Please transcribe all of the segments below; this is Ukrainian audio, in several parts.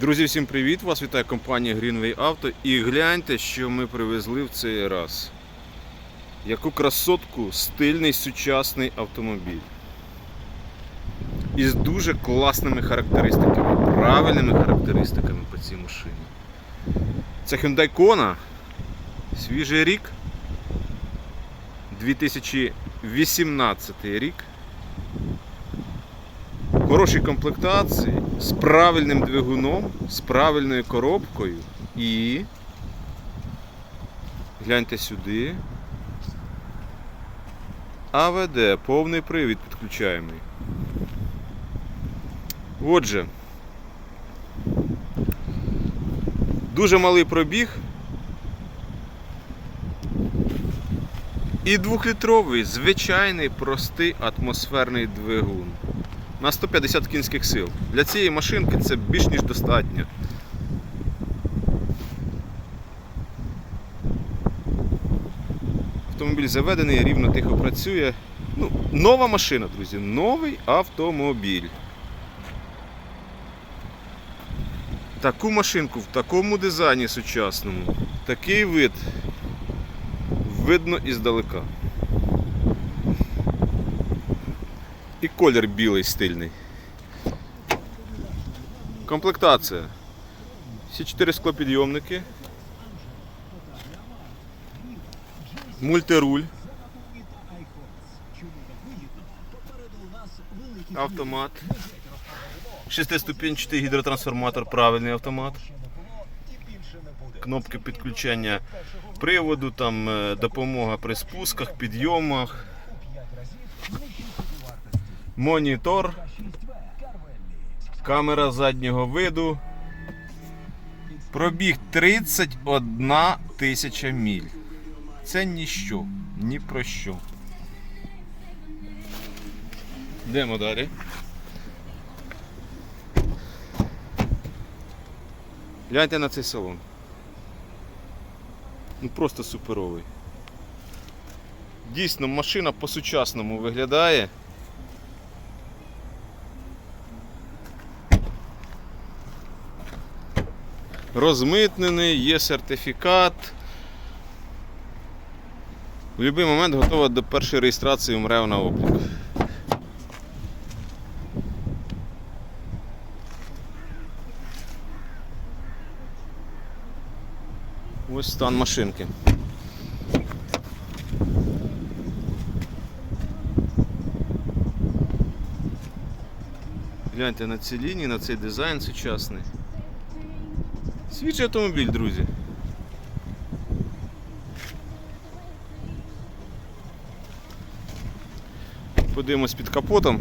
Друзі, всім привіт! Вас вітає компанія Greenway Auto і гляньте, що ми привезли в цей раз. Яку красотку стильний сучасний автомобіль. Із дуже класними характеристиками, правильними характеристиками по цій машині. Це Hyundai Kona, свіжий рік, 2018 рік. Хорошій комплектації, з правильним двигуном, з правильною коробкою і гляньте сюди. АВД, повний привід підключаємий. Отже, дуже малий пробіг. І двохлітровий, звичайний, простий атмосферний двигун на 150 кінських сил. Для цієї машинки це більш ніж достатньо. Автомобіль заведений, рівно тихо працює. Ну, нова машина, друзі, новий автомобіль. Таку машинку в такому дизайні сучасному, такий вид видно іздалека. І колір білий стильний. Комплектація. Всі чотири склопідйомники. Мультируль. Автомат. Шестиступенчатий гідротрансформатор, правильний автомат. Кнопки підключення приводу, там е, допомога при спусках, підйомах. Монітор. Камера заднього виду. Пробіг 31 тисяча міль. Це ніщо, ні про що. Йдемо далі. Гляньте на цей салон. Ну просто суперовий. Дійсно, машина по-сучасному виглядає. Розмитнений, є сертифікат. В будь-який момент готова до першої реєстрації МРЕВ на облік. Ось стан машинки. Гляньте на ці лінії, на цей дизайн сучасний. Свіжий автомобіль, друзі. Подивимось під капотом.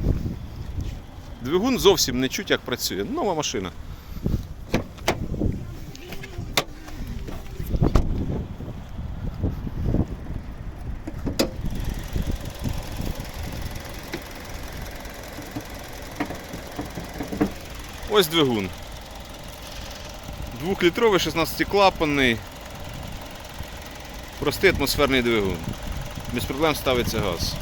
Двигун зовсім не чуть як працює. Нова машина. Ось двигун. Двухлітровий 16-клапанний. Простий атмосферний двигун. Без проблем ставиться газ.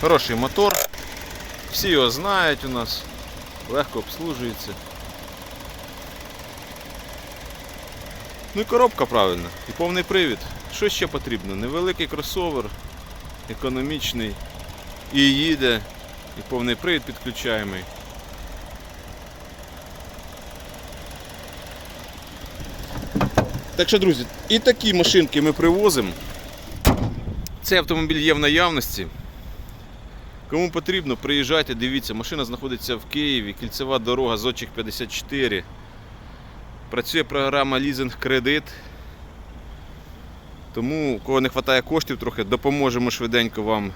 Хороший мотор. Всі його знають у нас. Легко обслужується. Ну і коробка правильна, і повний привід. Що ще потрібно? Невеликий кросовер, економічний, і їде, і повний привід підключаємий. Так що, друзі, і такі машинки ми привозимо. Цей автомобіль є в наявності. Кому потрібно, приїжджайте, дивіться, машина знаходиться в Києві, кільцева дорога Зодчих 54. Працює програма лізинг кредит. Тому, у кого не вистачає коштів, трохи допоможемо швиденько вам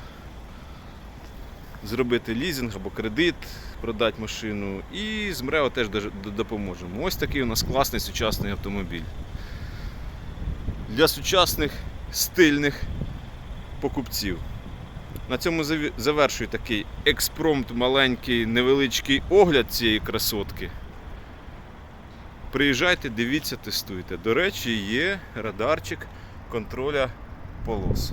зробити лізинг або кредит, продати машину. І з МРЕО теж допоможемо. Ось такий у нас класний сучасний автомобіль. Для сучасних стильних покупців. На цьому завершую такий експромт, маленький, невеличкий огляд цієї красотки. Приїжджайте, дивіться, тестуйте. До речі, є радарчик контроля полос.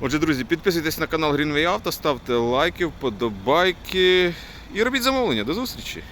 Отже, друзі, підписуйтесь на канал Greenway Auto, ставте лайки, вподобайки і робіть замовлення. До зустрічі!